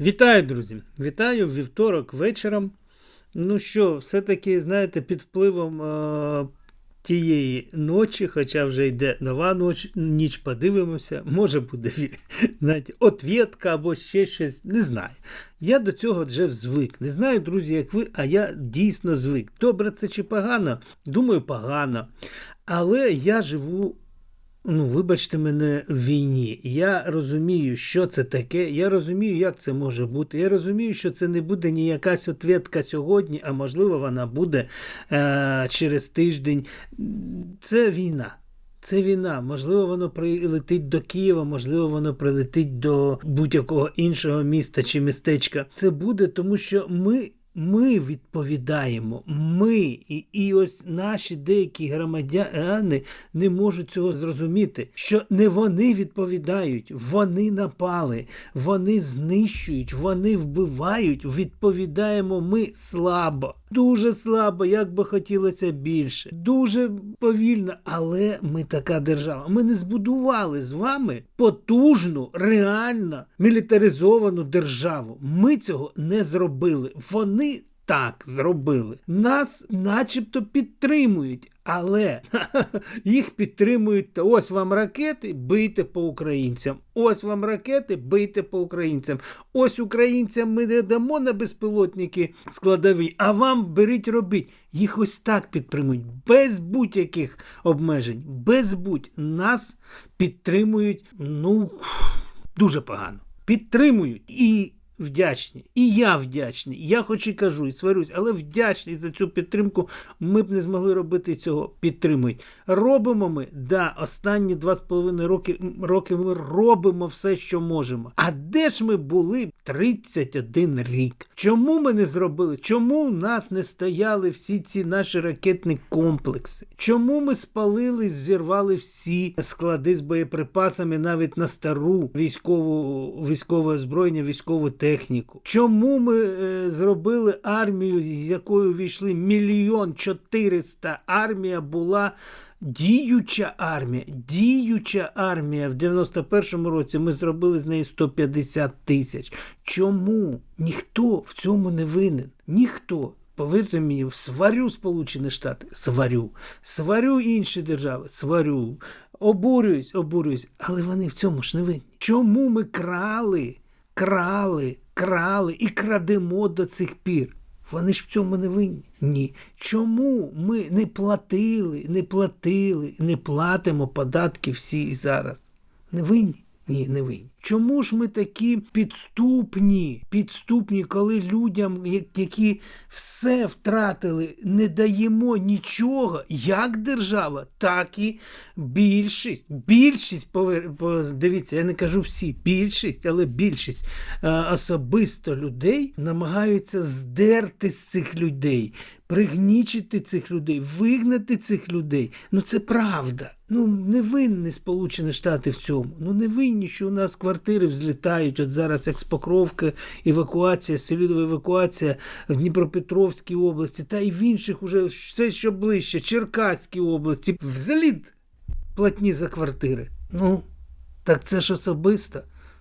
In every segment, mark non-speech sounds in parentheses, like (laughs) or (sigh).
Вітаю, друзі! Вітаю вівторок вечором. Ну що, все-таки, знаєте, під впливом е- тієї ночі, хоча вже йде нова ніч, ніч подивимося, може буде (laughs) знаєте, отвєтка або ще щось, не знаю. Я до цього вже звик. Не знаю, друзі, як ви, а я дійсно звик. Добре це чи погано? Думаю, погано. Але я живу Ну, вибачте мене в війні. Я розумію, що це таке. Я розумію, як це може бути. Я розумію, що це не буде ні якась ответка сьогодні, а можливо, вона буде е- через тиждень. Це війна. Це війна. Можливо, воно прилетить до Києва, можливо, воно прилетить до будь-якого іншого міста чи містечка. Це буде, тому що ми. Ми відповідаємо, ми і, і ось наші деякі громадяни не можуть цього зрозуміти, що не вони відповідають, вони напали, вони знищують, вони вбивають. Відповідаємо ми слабо, дуже слабо, як би хотілося більше, дуже повільно, але ми така держава. Ми не збудували з вами потужну, реально мілітаризовану державу. Ми цього не зробили. Вони так зробили. Нас начебто підтримують, але (laughs) їх підтримують. Ось вам ракети, бийте по українцям. Ось вам ракети, бийте по українцям. Ось українцям ми не дамо на безпілотники складові, а вам беріть робіть. Їх ось так підтримують, без будь-яких обмежень, без будь нас підтримують. Ну дуже погано. Підтримують і вдячні. І я вдячний. Я хоч і кажу, і сварюсь, але вдячний за цю підтримку. Ми б не змогли робити цього. Підтримують. Робимо ми, да, останні два з половиною роки, роки ми робимо все, що можемо. А де ж ми були 31 рік? Чому ми не зробили? Чому в нас не стояли всі ці наші ракетні комплекси? Чому ми спалили, зірвали всі склади з боєприпасами навіть на стару військову військове озброєння, військову техніку? Чому ми е, зробили армію, з якою війшли мільйон чотириста? Армія була. Діюча армія, діюча армія в 91-му році ми зробили з неї 150 тисяч. Чому? Ніхто в цьому не винен. Ніхто. Повірте мені, сварю Сполучені Штати, сварю, сварю інші держави, сварю, обурююсь, обурююсь, але вони в цьому ж не винні. Чому ми крали, крали, крали і крадемо до цих пір? Вони ж в цьому не винні. Ні. Чому ми не платили, не платили, не платимо податки всі і зараз? Не винні? Ні, не винні. Чому ж ми такі підступні, підступні, коли людям, які все втратили, не даємо нічого, як держава, так і більшість. Більшість, дивіться, я не кажу всі, більшість, але більшість особисто людей намагаються здерти з цих людей, пригнічити цих людей, вигнати цих людей. Ну це правда. Ну не винні Сполучені Штати в цьому. Ну не винні, що у нас квартири взлітають. От зараз експокровка, евакуація, селідова евакуація в Дніпропетровській області, та й в інших уже все що ближче, Черкаській області. Взліт платні за квартири. Ну, так це ж особисто.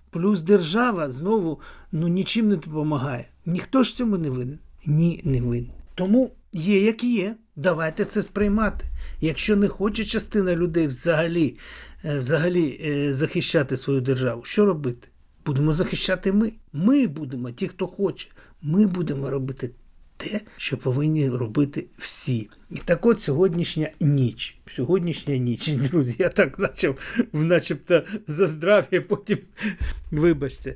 Плюс держава знову ну нічим не допомагає. Ніхто ж цьому не винен? Ні, не винен. Тому є, як є. Давайте це сприймати. Якщо не хоче частина людей взагалі взагалі захищати свою державу, що робити? Будемо захищати ми. Ми будемо, ті, хто хоче. Ми будемо робити те, що повинні робити всі. І так от сьогоднішня ніч. Сьогоднішня ніч, (laughs) друзі, я так почав, начебто за здрав'я, потім (laughs) вибачте.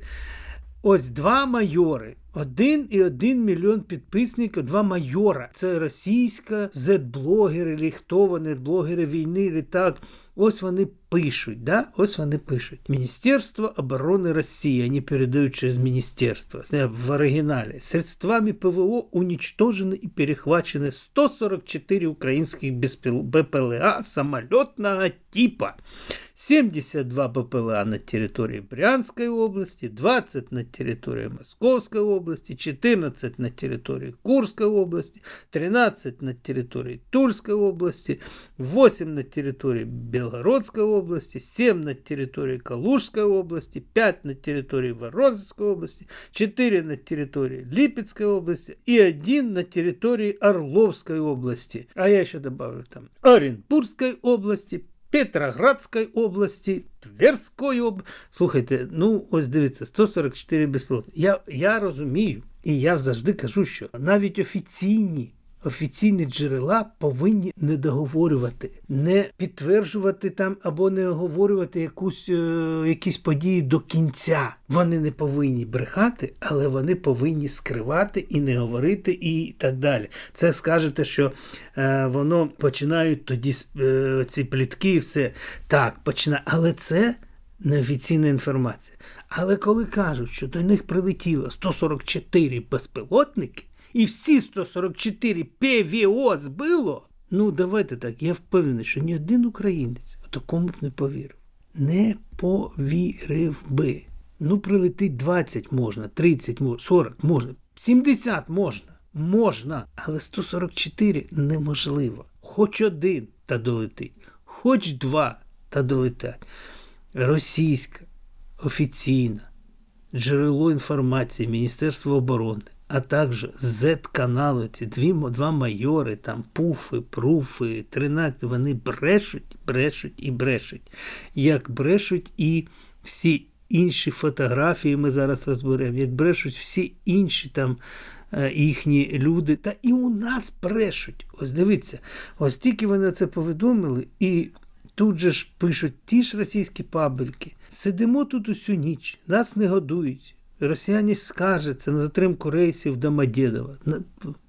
Ось два майори. Один і один мільйон підписників, два майора. Це російська зет-блогери, хто вони, блогери війни, і так. Ось вони пишуть, да? ось вони пишуть. Міністерство оборони Росії, вони передають через міністерство в оригіналі. Средствами ПВО уничтожены и перехвачены 144 українських БПЛА самолетного типа. 72 БПЛА на території Брянської області, 20 на території Московської області, 14 на території Курської області, 13 на території Тульської області, 8 на території Білорусі. Белгородской области, 7 на территории Калужской области, 5 на территории Воронежской области, 4 на территории Липецкой области и 1 на территории Орловской области. А я еще добавлю там Оренбургской области, Петроградської області, Тверської області. Слухайте, ну ось дивіться, 144 безпілотники. Я, я розумію, і я завжди кажу, що навіть офіційні. Офіційні джерела повинні не договорювати, не підтверджувати там або не оговорювати якусь, е, якісь події до кінця. Вони не повинні брехати, але вони повинні скривати і не говорити, і так далі. Це скажете, що е, воно починають тоді е, ці плітки, і все так починає. Але це неофіційна інформація. Але коли кажуть, що до них прилетіло 144 безпілотники, і всі 144 ПВО збило, ну давайте так, я впевнений, що ні один українець такому б не повірив. Не повірив би. Ну, прилетить 20 можна, 30 можна, 40 можна, 70 можна. Можна, але 144 неможливо. Хоч один та долетить, хоч два та долетять. Російська офіційна джерело інформації Міністерства оборони, а також Z-канали, ці дві, два майори, там пуфи, пруфи, 13, вони брешуть, брешуть і брешуть. Як брешуть і всі інші фотографії ми зараз розберемо, як брешуть всі інші там е, їхні люди, та і у нас брешуть. Ось дивіться, ось тільки вони це повідомили, і тут же ж пишуть ті ж російські пабліки. Сидимо тут усю ніч, нас не годують. Росіяни скаржаться на затримку рейсів Домодєдова.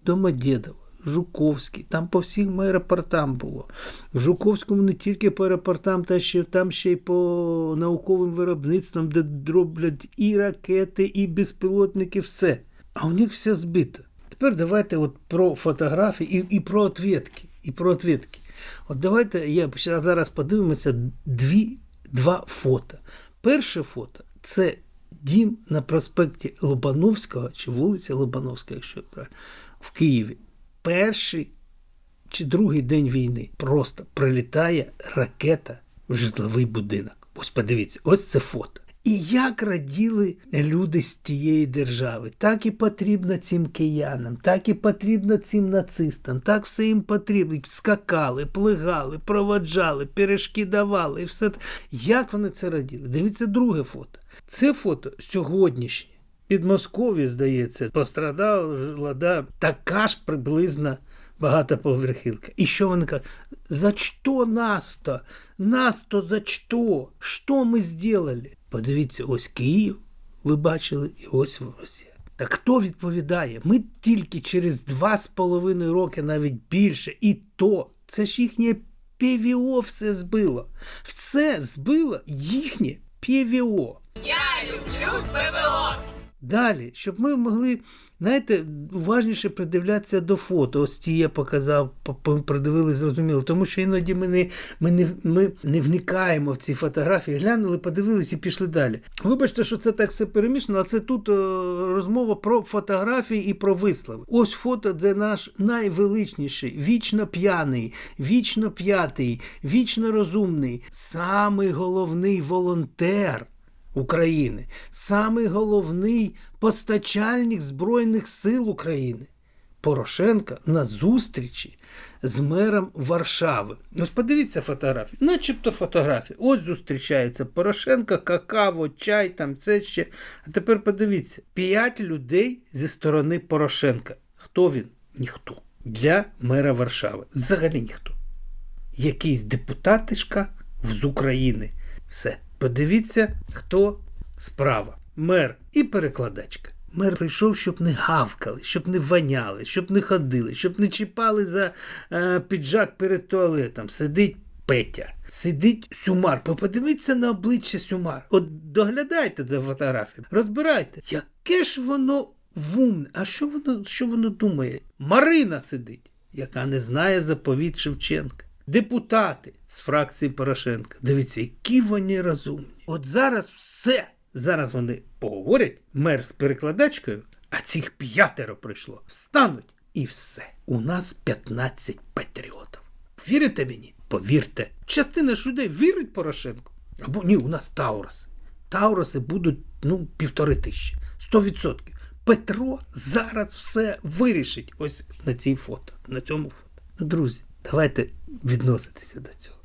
Домодєдова, Жуковський, там по всім аеропортам було. В Жуковському не тільки по аеропортам, та ще, там ще й по науковим виробництвам, де дроблять і ракети, і безпілотники, все. А у них все збито. Тепер давайте от про фотографії і, і про отвідки. І про отвідки. От давайте я зараз подивимося дві, два фото. Перше фото це дім на проспекті Лобановського чи вулиця Лобановська, якщо я правильно, в Києві. Перший чи другий день війни просто прилітає ракета в житловий будинок. Ось подивіться, ось це фото. І як раділи люди з тієї держави, так і потрібно цим киянам, так і потрібно цим нацистам, так все їм потрібно. Скакали, плигали, проводжали, пиріжки давали і все. Як вони це раділи? Дивіться друге фото. Це фото сьогоднішнє. Під Москові, здається, пострадала да, така ж приблизна багатоповерхівка. І що вони кажуть? За що нас-то? Нас-то за що? Що ми зробили? Подивіться, ось Київ, ви бачили, і ось Росія. Так хто відповідає? Ми тільки через два з половиною роки, навіть більше, і то це ж їхнє ПВО все збило. Все збило їхнє ПВО. Я люблю ПВО. Далі, щоб ми могли, знаєте, уважніше придивлятися до фото. Ось ті я показав, придивилися, зрозуміло. Тому що іноді ми не ми, не, ми не вникаємо в ці фотографії, глянули, подивилися і пішли далі. Вибачте, що це так все перемішано, а це тут о, розмова про фотографії і про вислови. Ось фото, де наш найвеличніший, вічно п'яний, вічно п'ятий, вічно розумний, самий головний волонтер. України, самий головний постачальник Збройних сил України. Порошенка на зустрічі з мером Варшави. Ось подивіться фотографії, начебто фотографії. Ось зустрічається Порошенка, какаво, чай, там це ще. А тепер подивіться: п'ять людей зі сторони Порошенка. Хто він? Ніхто. Для мера Варшави. Взагалі ніхто. Якийсь депутатишка з України. Все. Подивіться, хто справа. Мер і перекладачка. Мер прийшов, щоб не гавкали, щоб не воняли, щоб не ходили, щоб не чіпали за е, піджак перед туалетом. Сидить Петя, сидить Сюмар. Подивіться на обличчя Сюмар. От доглядайте до фотографій, розбирайте, яке ж воно вумне, а що воно, що воно думає? Марина сидить, яка не знає заповіт Шевченка. Депутати з фракції Порошенка. Дивіться, які вони розумні. От зараз все. Зараз вони поговорять, мер з перекладачкою, а цих п'ятеро прийшло. Встануть і все. У нас 15 патріотів. Вірите мені? повірте, частина ж людей вірить Порошенку. Або ні, у нас Тауруси. Тауруси будуть ну, півтори тисячі, сто відсотків. Петро зараз все вирішить. Ось на цій фото, на цьому фото. Ну, друзі, давайте відноситися до цього.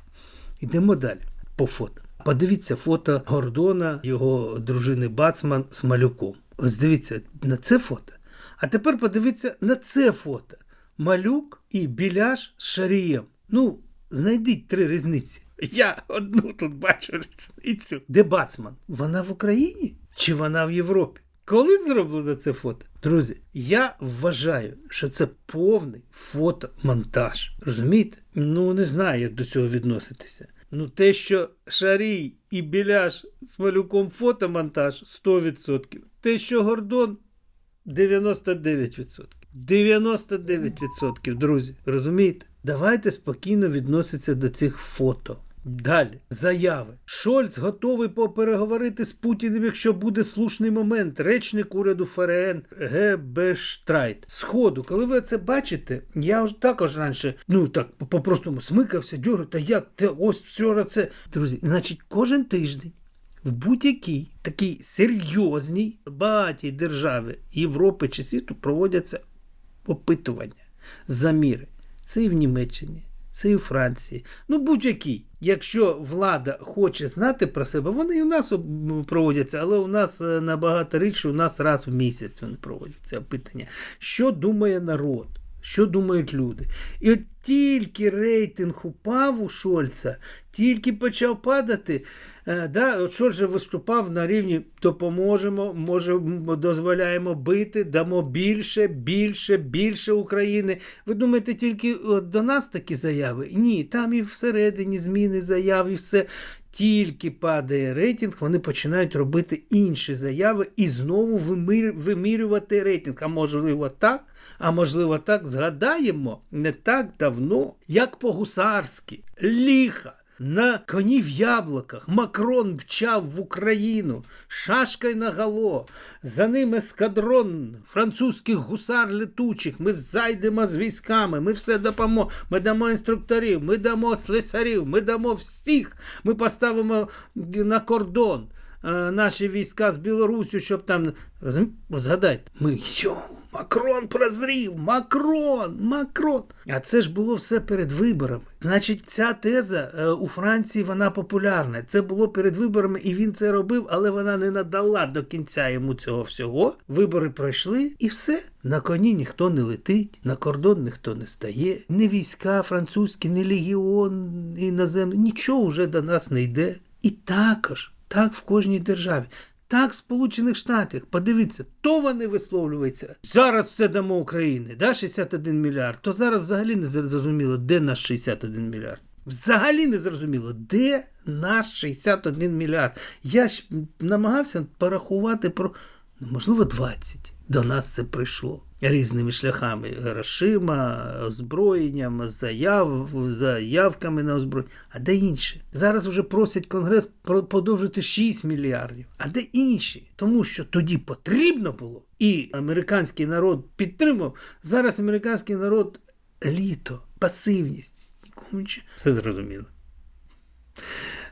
Йдемо далі по фото. Подивіться фото Гордона, його дружини Бацман з малюком. Ось дивіться на це фото. А тепер подивіться на це фото. Малюк і біляш з шарієм. Ну, знайдіть три різниці. Я одну тут бачу різницю. Де Бацман? Вона в Україні чи вона в Європі? Коли зроблено це фото? Друзі, я вважаю, що це повний фотомонтаж. Розумієте? Ну не знаю, як до цього відноситися. Ну, те, що Шарій і Біляш з малюком фотомонтаж 100%. Те, що Гордон 99%. 99%, друзі. Розумієте? Давайте спокійно відноситися до цих фото. Далі заяви. Шольц готовий попереговорити з Путіним, якщо буде слушний момент. Речник уряду ФРН ГБ. Сходу, коли ви це бачите, я також раніше, ну так по-простому смикався, дюргав, та як те ось вчора це. Друзі, значить, кожен тиждень в будь-якій такій серйозній багатій державі Європи чи світу проводяться опитування, заміри. Це і в Німеччині, це і у Франції. Ну, будь-який. Якщо влада хоче знати про себе, вони і у нас проводяться, але у нас е, набагато рідше, у нас раз в місяць вони проводяться опитання. Що думає народ? Що думають люди? І от тільки рейтинг упав у Шольца, тільки почав падати. Е, да, Шольц же виступав на рівні допоможемо, можемо, дозволяємо бити, дамо більше, більше, більше України. Ви думаєте, тільки до нас такі заяви? Ні, там і всередині зміни заяв, і все. Тільки падає рейтинг, вони починають робити інші заяви і знову вимір, вимірювати рейтинг. А можливо так, а можливо так. Згадаємо не так давно, як по-гусарськи, ліха. На коні в яблуках Макрон мчав в Україну, шашкою наголо. За ним ескадрон французьких гусар летучих. Ми зайдемо з військами, ми все допомо. Ми дамо інструкторів, ми дамо слесарів, ми дамо всіх. Ми поставимо на кордон наші війська з Білорусі, щоб там. Розумієте? Згадайте, ми йо, Макрон прозрів, Макрон, Макрон. А це ж було все перед виборами. Значить, ця теза е, у Франції вона популярна. Це було перед виборами, і він це робив, але вона не надала до кінця йому цього всього. Вибори пройшли, і все. На коні ніхто не летить, на кордон ніхто не стає. Ні війська французькі, ні легіон іноземний, нічого вже до нас не йде. І також, так в кожній державі. Так, в Сполучених Штатах, подивіться, то вони висловлюються. Зараз все дамо Україні, да, 61 мільярд. То зараз взагалі не зрозуміло, де наш 61 мільярд. Взагалі не зрозуміло, де наш 61 мільярд. Я ж намагався порахувати про, ну, можливо, 20. До нас це прийшло різними шляхами: грошима, озброєнням, заяв, заявками на озброєння. А де інші? Зараз вже просять Конгрес подовжити 6 мільярдів. А де інші? Тому що тоді потрібно було, і американський народ підтримав. Зараз американський народ літо, пасивність. Все зрозуміло.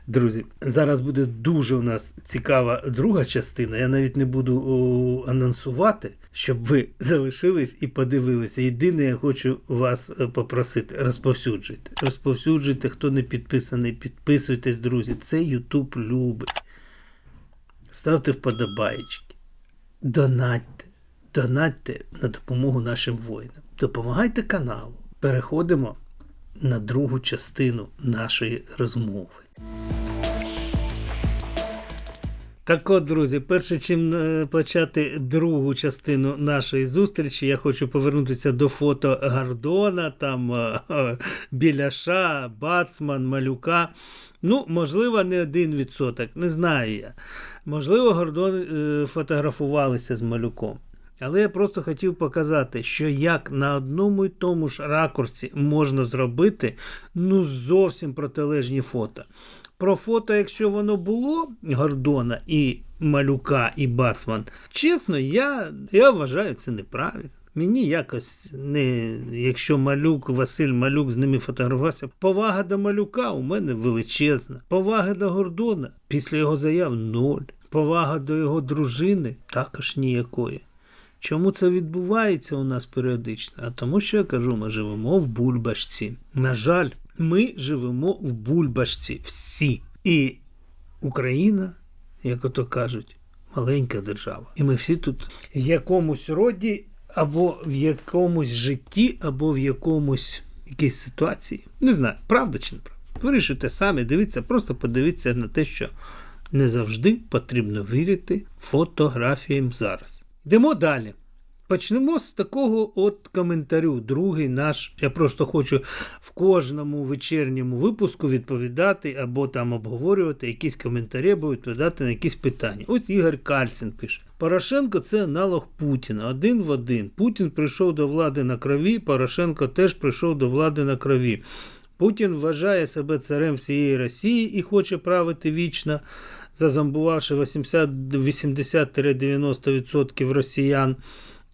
Друзі, зараз буде дуже у нас цікава друга частина. Я навіть не буду о, анонсувати, щоб ви (laughs) залишились і подивилися. Єдине, я хочу вас е, попросити: розповсюджуйте. Розповсюджуйте, хто не підписаний, підписуйтесь, друзі. Це Ютуб любить. Ставте вподобаєчки. Донатьте. Донатьте на допомогу нашим воїнам. Допомагайте каналу. Переходимо на другу частину нашої розмови. Так от, друзі, перше чим е, почати другу частину нашої зустрічі, я хочу повернутися до фото Гордона, там е, е, Біляша, Бацман, Малюка. Ну, можливо, не один відсоток, не знаю я. Можливо, Гордон фотографувалися з малюком. Але я просто хотів показати, що як на одному і тому ж ракурсі можна зробити ну зовсім протилежні фото. Про фото, якщо воно було Гордона і Малюка, і Бацман, чесно, я, я вважаю це неправильно. Мені якось не, якщо малюк, Василь Малюк з ними фотографувався, повага до малюка у мене величезна. Повага до Гордона після його заяв ноль. Повага до його дружини також ніякої. Чому це відбувається у нас періодично? А тому, що я кажу, ми живемо в бульбашці. На жаль, ми живемо в бульбашці всі. І Україна, як ото кажуть, маленька держава. І ми всі тут в якомусь роді, або в якомусь житті, або в якомусь якійсь ситуації. Не знаю, правда чи не правда. Вирішуйте самі, дивіться, просто подивіться на те, що не завжди потрібно вірити фотографіям зараз. Йдемо далі. Почнемо з такого от коментарю. Другий наш. Я просто хочу в кожному вечірньому випуску відповідати або там обговорювати якісь коментарі, або відповідати на якісь питання. Ось Ігор Кальсін пише: Порошенко це аналог Путіна. Один в один. Путін прийшов до влади на крові, Порошенко теж прийшов до влади на крові. Путін вважає себе царем всієї Росії і хоче правити вічно, зазомбувавши 80-90% росіян.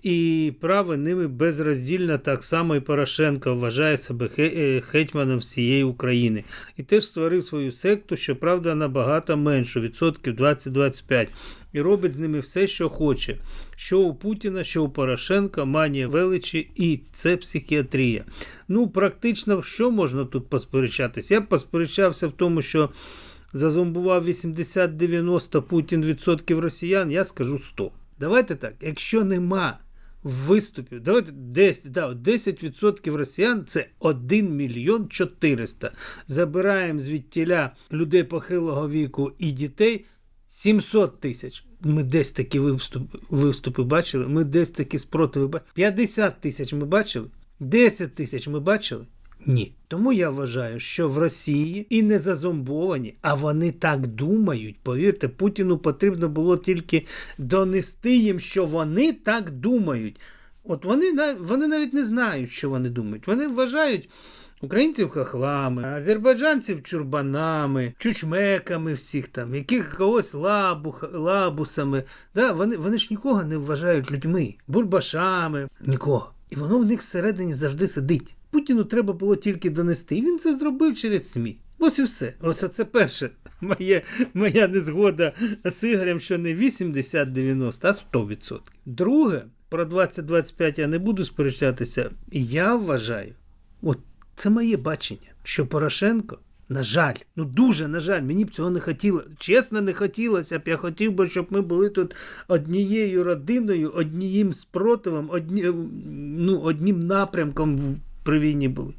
І право ними безроздільно так само і Порошенко вважає себе е, гетьманом всієї України. І теж створив свою секту, щоправда, набагато меншу, відсотків 20-25. І робить з ними все, що хоче. Що у Путіна, що у Порошенка, манія величі, і це психіатрія. Ну, практично, що можна тут посперечатись? Я посперечався в тому, що зазомбував 80-90 Путін відсотків росіян, я скажу 100. Давайте так, якщо нема виступів, давайте 10, да, 10% росіян це 1 мільйон 400. Забираємо звідтіля людей похилого віку і дітей 700 тисяч. Ми десь такі виступи, виступи бачили, ми десь такі спротиви бачили. 50 тисяч ми бачили, 10 тисяч ми бачили. Ні. Тому я вважаю, що в Росії і не зазомбовані, а вони так думають. Повірте, Путіну потрібно було тільки донести їм, що вони так думають. От вони, вони навіть не знають, що вони думають. Вони вважають українців хахлами, азербайджанців чурбанами, чучмеками всіх там, яких когось лабух, лабусами. Да, вони, вони ж нікого не вважають людьми, бульбашами, нікого. І воно в них всередині завжди сидить. Путіну треба було тільки донести. Він це зробив через СМІ. Ось і все. Ось це перше. (laughs) Моє, моя незгода з Ігорем, що не 80-90, а 100%. Друге, про 2025 я не буду сперечатися. Я вважаю, от це моє бачення, що Порошенко, на жаль, ну дуже на жаль, мені б цього не хотіло. Чесно, не хотілося б. Я хотів би, щоб ми були тут однією родиною, однією спротивом, одні, ну, одним напрямком при війні були.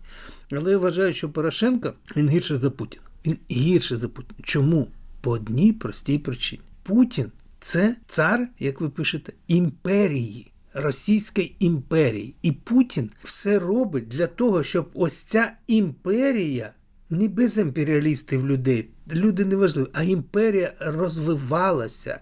Але я вважаю, що Порошенко він гірше за Путіна. Він гірше за Путіна. Чому? По одній простій причині. Путін це цар, як ви пишете, імперії. Російської імперії. І Путін все робить для того, щоб ось ця імперія не без імперіалістів людей, люди не важливі, а імперія розвивалася,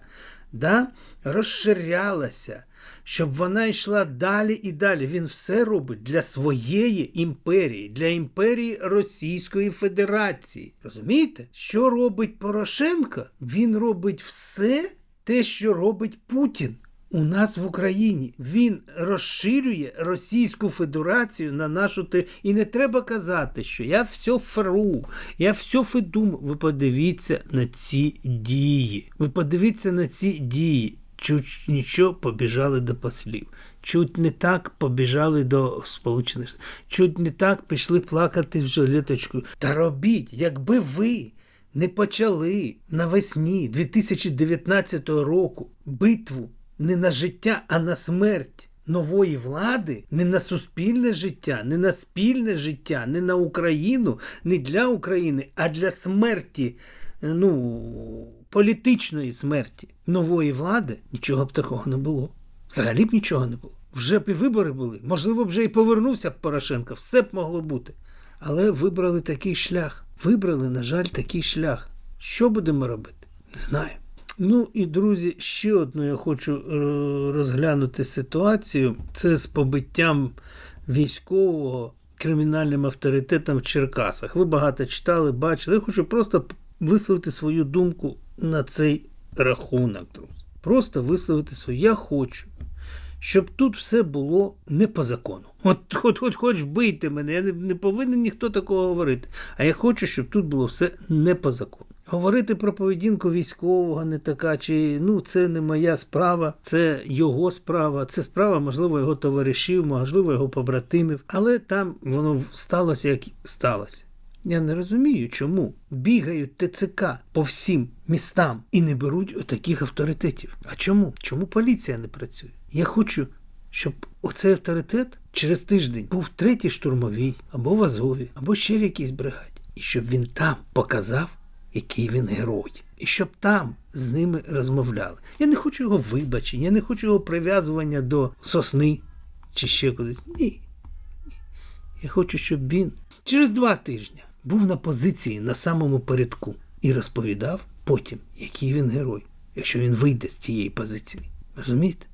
да? розширялася, щоб вона йшла далі і далі. Він все робить для своєї імперії, для імперії Російської Федерації. Розумієте? Що робить Порошенко? Він робить все те, що робить Путін. У нас в Україні він розширює Російську Федерацію на нашу територію. І не треба казати, що я все феру, я все федум. Ви подивіться на ці дії. Ви подивіться на ці дії. Чуть нічого побіжали до послів. Чуть не так побіжали до Сполучених Штатів. Чуть не так пішли плакати в жилеточку. Та робіть, якби ви не почали навесні 2019 року битву не на життя, а на смерть нової влади, не на суспільне життя, не на спільне життя, не на Україну, не для України, а для смерті, ну, політичної смерті нової влади, нічого б такого не було. Взагалі б нічого не було. Вже б і вибори були. Можливо, вже і повернувся б Порошенко, все б могло бути. Але вибрали такий шлях. Вибрали, на жаль, такий шлях. Що будемо робити? Не знаю. Ну і друзі, ще одну я хочу е, розглянути ситуацію. Це з побиттям військового кримінальним авторитетом в Черкасах. Ви багато читали, бачили. Я хочу просто висловити свою думку на цей рахунок, друзі. Просто висловити свою. Я хочу, щоб тут все було не по закону. От хоч, хоч, хоч бийте мене, я не, не повинен ніхто такого говорити. А я хочу, щоб тут було все не по закону. Говорити про поведінку військового не така, чи ну це не моя справа, це його справа, це справа, можливо, його товаришів, можливо, його побратимів. Але там воно сталося, як сталося. Я не розумію, чому бігають ТЦК по всім містам і не беруть отаких авторитетів. А чому? Чому поліція не працює? Я хочу, щоб оцей авторитет через тиждень був третій штурмовій, або в Азові, або ще в якійсь бригаді. І щоб він там показав, який він герой. І щоб там з ними розмовляли. Я не хочу його вибачення, я не хочу його прив'язування до сосни чи ще кудись. Ні. Я хочу, щоб він через два тижні був на позиції на самому передку і розповідав потім, який він герой, якщо він вийде з цієї позиції. Розумієте?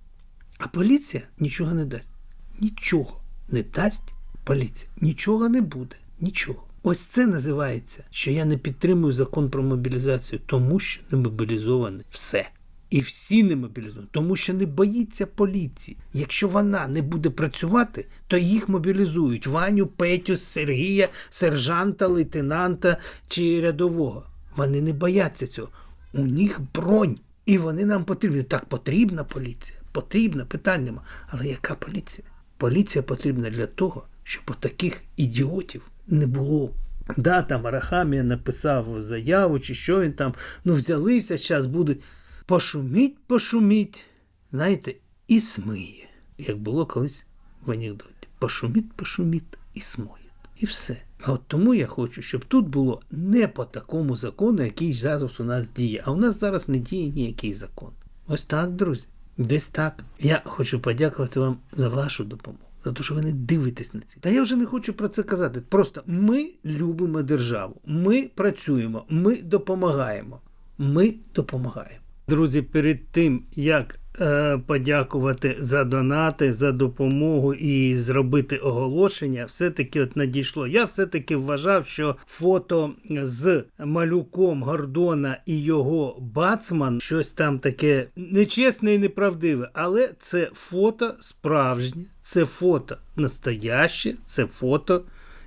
А поліція нічого не дасть. Нічого не дасть поліція. Нічого не буде. Нічого. Ось це називається, що я не підтримую закон про мобілізацію, тому що не мобілізоване все. І всі не мобілізовані, тому що не боїться поліції. Якщо вона не буде працювати, то їх мобілізують Ваню, Петю, Сергія, сержанта, лейтенанта чи рядового. Вони не бояться цього. У них бронь. І вони нам потрібні. Так, потрібна поліція. Потрібна, питань нема. Але яка поліція? Поліція потрібна для того, щоб таких ідіотів не було. Да, там Арахамія написав заяву, чи що він там. Ну, взялися, зараз будуть. Пошуміть, пошуміть, знаєте, і смиє. Як було колись в анекдоті. Пошуміть, пошуміть і смоє. І все. А от тому я хочу, щоб тут було не по такому закону, який зараз у нас діє. А у нас зараз не діє ніякий закон. Ось так, друзі. Десь так. Я хочу подякувати вам за вашу допомогу. За те, що ви не дивитесь на це. Та я вже не хочу про це казати. Просто ми любимо державу, ми працюємо, ми допомагаємо. Ми допомагаємо. Друзі, перед тим як е, подякувати за донати, за допомогу і зробити оголошення, все-таки от надійшло. Я все-таки вважав, що фото з малюком Гордона і його бацман щось там таке нечесне і неправдиве, але це фото справжнє, це фото настояще, це фото,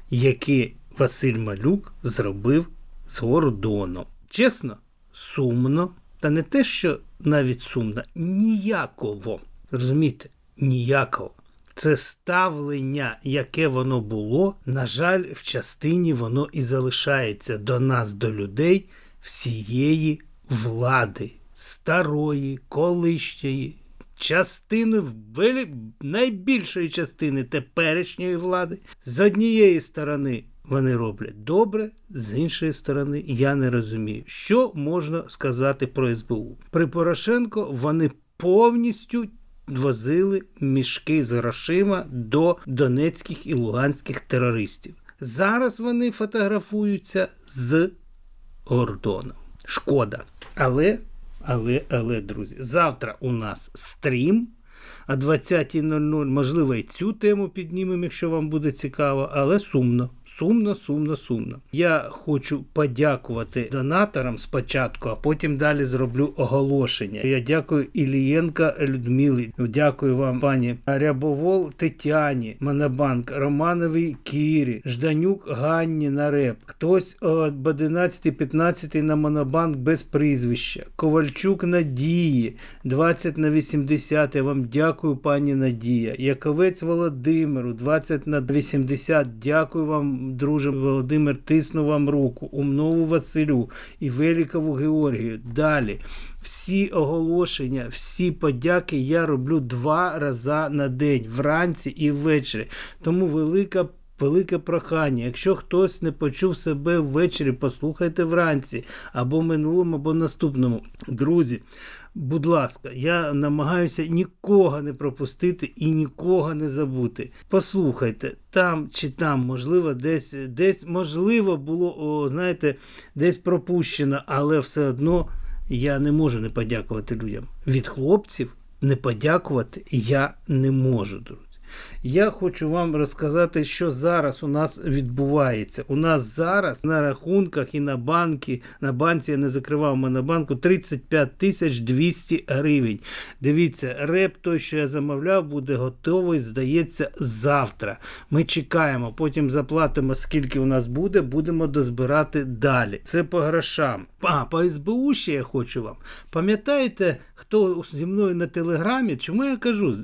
яке Василь Малюк зробив з Гордоном. Чесно, сумно. Та не те, що навіть сумно, ніяково. Розумієте? Ніяково. Це ставлення, яке воно було, на жаль, в частині воно і залишається до нас, до людей, всієї влади, старої, колишньої, частини найбільшої частини теперішньої влади. З однієї сторони вони роблять добре, з іншої сторони, я не розумію, що можна сказати про СБУ. При Порошенко вони повністю возили мішки з грошима до донецьких і луганських терористів. Зараз вони фотографуються з Гордоном. Шкода. Але, але, але, друзі, завтра у нас стрім о 20.00. Можливо, і цю тему піднімемо, якщо вам буде цікаво, але сумно. Сумно, сумно, сумно. Я хочу подякувати донаторам спочатку, а потім далі зроблю оголошення. Я дякую Ілієнка Людмилі. Дякую вам, пані Рябовол Тетяні, Монобанк, Романовій Кірі, Жданюк Ганні на реп. Хтось об 11.15 на Монобанк без прізвища. Ковальчук Надії 20 на 80. Я вам дякую, пані Надія. Яковець Володимиру 20 на 80. Дякую вам, друже Володимир. Тисну вам руку. Умнову Василю і Великову Георгію. Далі. Всі оголошення, всі подяки я роблю два рази на день, вранці і ввечері. Тому велика. Велике прохання. Якщо хтось не почув себе ввечері, послухайте вранці або минулому, або наступному. Друзі, будь ласка, я намагаюся нікого не пропустити і нікого не забути. Послухайте, там чи там, можливо, десь, десь можливо було, о, знаєте, десь пропущено, але все одно я не можу не подякувати людям. Від хлопців не подякувати я не можу, друзі. Я хочу вам розказати, що зараз у нас відбувається. У нас зараз на рахунках і на банки, на банці я не закривав монобанку 35 тисяч 200 гривень. Дивіться, реп той, що я замовляв, буде готовий, здається, завтра. Ми чекаємо, потім заплатимо, скільки у нас буде, будемо дозбирати далі. Це по грошам. А, по СБУ ще я хочу вам. Пам'ятаєте, хто зі мною на телеграмі? Чому я кажу?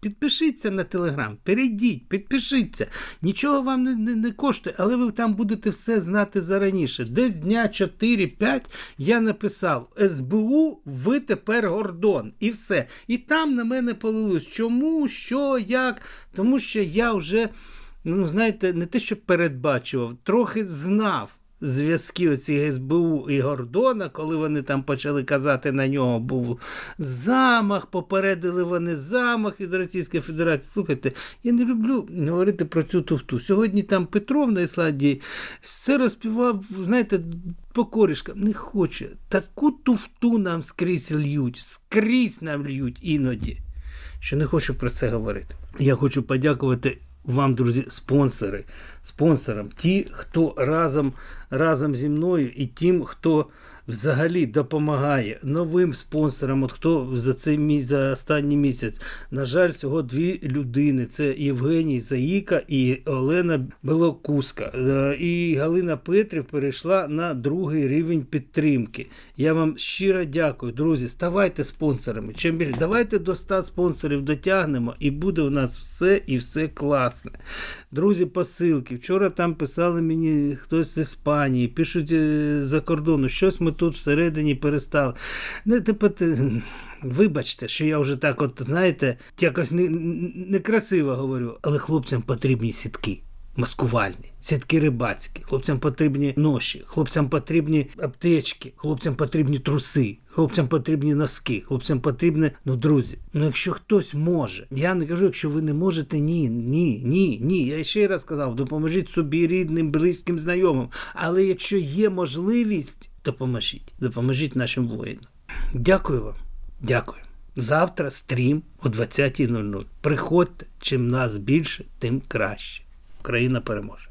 Підпишіться на телеграм, перейдіть, підпишіться. Нічого вам не, не, не коштує, але ви там будете все знати зараніше. Десь дня 4-5 я написав СБУ, ви тепер Гордон. І все. І там на мене полилось. Чому, що, як? Тому що я вже, ну знаєте, не те, що передбачував, трохи знав. Зв'язки оці СБУ і Гордона, коли вони там почали казати на нього, був замах, попередили вони замах від Російської Федерації. Слухайте, я не люблю говорити про цю туфту. Сьогодні там Петров на Ісландії це розпівав, знаєте, по корішкам. Не хоче. Таку туфту нам скрізь льють, скрізь нам льють іноді, що не хочу про це говорити. Я хочу подякувати вам, друзі, спонсори, спонсорам, ті, хто разом, разом зі мною, і тим, хто взагалі допомагає новим спонсорам, от хто за цей мій, за останній місяць. На жаль, всього дві людини: це Євгеній Заїка і Олена Белокуска. Е, І Галина Петрів перейшла на другий рівень підтримки. Я вам щиро дякую, друзі. Ставайте спонсорами. Чим більше, давайте до 100 спонсорів дотягнемо, і буде у нас все і все класне. Друзі, посилки. Вчора там писали мені хтось з Іспанії, пишуть е, за кордону. Щось ми тут всередині перестали. Не, типу, ти- Вибачте, що я вже так, от знаєте, якось не- некрасиво говорю, але хлопцям потрібні сітки. Маскувальні, сітки рибацькі, хлопцям потрібні ноші, хлопцям потрібні аптечки, хлопцям потрібні труси, хлопцям потрібні носки, хлопцям потрібні, ну друзі, ну якщо хтось може, я не кажу, якщо ви не можете, ні, ні, ні, ні. Я ще раз сказав, допоможіть собі рідним, близьким, знайомим. Але якщо є можливість, допоможіть, допоможіть нашим воїнам. Дякую вам, дякую. Завтра стрім о 20.00. Приходьте, чим нас більше, тим краще. Україна переможе.